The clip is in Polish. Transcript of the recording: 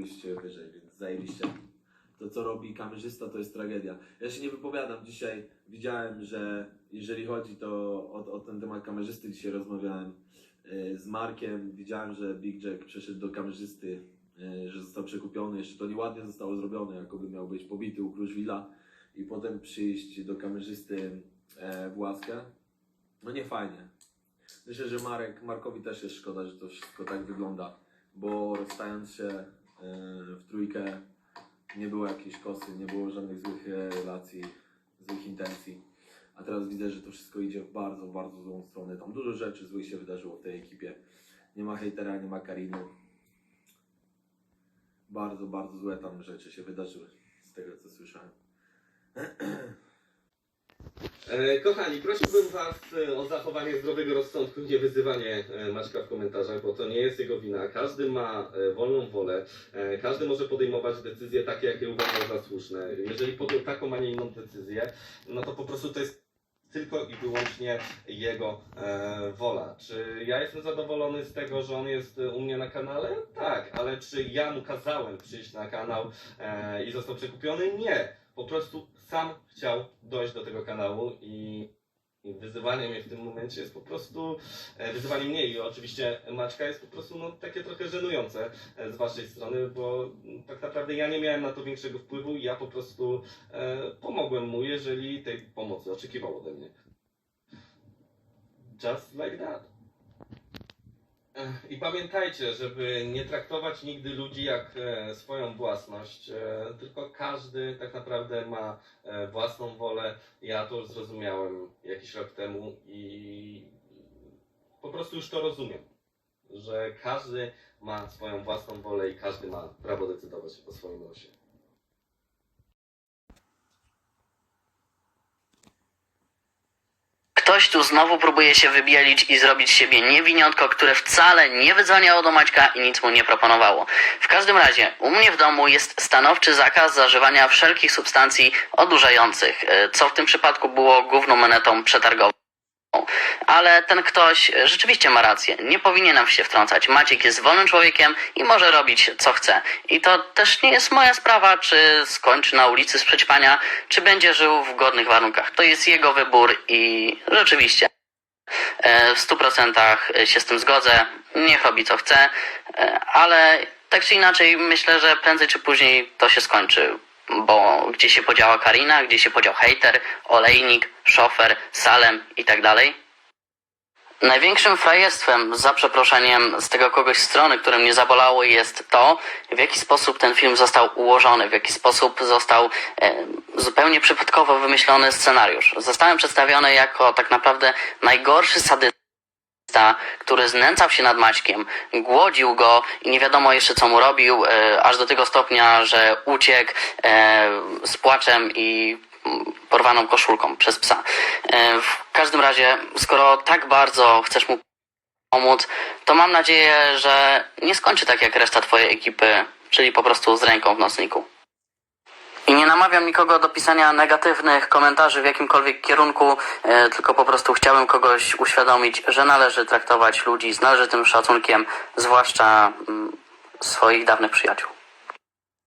pójść wyżej, więc zajebiście. To co robi kamerzysta to jest tragedia. Ja się nie wypowiadam dzisiaj. Widziałem, że jeżeli chodzi to o, o ten temat kamerzysty, dzisiaj rozmawiałem e, z Markiem. Widziałem, że Big Jack przeszedł do kamerzysty, e, że został przekupiony. Jeszcze to nieładnie zostało zrobione, jakoby miał być pobity u Kruszwila i potem przyjść do kamerzysty e, w łaskę. No nie fajnie. Myślę, że Marek, Markowi też jest szkoda, że to wszystko tak wygląda, bo rozstając się w trójkę nie było jakiejś kosy, nie było żadnych złych e, relacji, złych intencji. A teraz widzę, że to wszystko idzie w bardzo, bardzo złą stronę. Tam dużo rzeczy złych się wydarzyło w tej ekipie. Nie ma hejtera, nie ma Kariny. Bardzo, bardzo złe tam rzeczy się wydarzyły, z tego co słyszałem. E, Kochani, prosiłbym Was e, o zachowanie zdrowego rozsądku, nie wyzywanie e, Maćka w komentarzach, bo to nie jest jego wina. Każdy ma wolną wolę, każdy może podejmować decyzje takie, jakie uważa za słuszne. Jeżeli podjął taką, a nie inną decyzję, no to po prostu to jest tylko i wyłącznie jego e, wola. Czy ja jestem zadowolony z tego, że on jest e, u mnie na kanale? Tak, ale czy ja mu kazałem przyjść na kanał e, i został przekupiony? Nie. Po prostu sam chciał dojść do tego kanału i, i wyzywanie mnie w tym momencie jest po prostu, e, wyzywanie mnie i oczywiście Maćka jest po prostu no, takie trochę żenujące e, z waszej strony, bo mm, tak naprawdę ja nie miałem na to większego wpływu i ja po prostu e, pomogłem mu, jeżeli tej pomocy oczekiwał ode mnie. Just like that. I pamiętajcie, żeby nie traktować nigdy ludzi jak e, swoją własność, e, tylko każdy tak naprawdę ma e, własną wolę. Ja to już zrozumiałem jakiś rok temu i po prostu już to rozumiem, że każdy ma swoją własną wolę i każdy ma prawo decydować o swoim losie. Ktoś tu znowu próbuje się wybielić i zrobić z siebie niewiniątko, które wcale nie wydzwaniało do Maćka i nic mu nie proponowało. W każdym razie, u mnie w domu jest stanowczy zakaz zażywania wszelkich substancji odurzających, e, co w tym przypadku było główną monetą przetargową. Ale ten ktoś rzeczywiście ma rację. Nie powinienem się wtrącać. Maciek jest wolnym człowiekiem i może robić co chce. I to też nie jest moja sprawa, czy skończy na ulicy z przećpania, czy będzie żył w godnych warunkach. To jest jego wybór i rzeczywiście e, w stu procentach się z tym zgodzę. Niech robi co chce, e, ale tak czy inaczej myślę, że prędzej czy później to się skończy. Bo gdzie się podziała Karina, gdzie się podział hejter, olejnik, szofer, salem i tak. Największym frajerstwem, za przeproszeniem, z tego kogoś strony, które mnie zabolało, jest to, w jaki sposób ten film został ułożony, w jaki sposób został e, zupełnie przypadkowo wymyślony scenariusz. Zostałem przedstawiony jako tak naprawdę najgorszy sadysta, który znęcał się nad Maćkiem, głodził go i nie wiadomo jeszcze co mu robił, e, aż do tego stopnia, że uciekł e, z płaczem i mm, porwaną koszulką przez psa. E, w każdym razie, skoro tak bardzo chcesz mu pomóc, to mam nadzieję, że nie skończy tak jak reszta twojej ekipy, czyli po prostu z ręką w nocniku. Nie namawiam nikogo do pisania negatywnych komentarzy w jakimkolwiek kierunku, e, tylko po prostu chciałbym kogoś uświadomić, że należy traktować ludzi z należytym szacunkiem, zwłaszcza mm, swoich dawnych przyjaciół.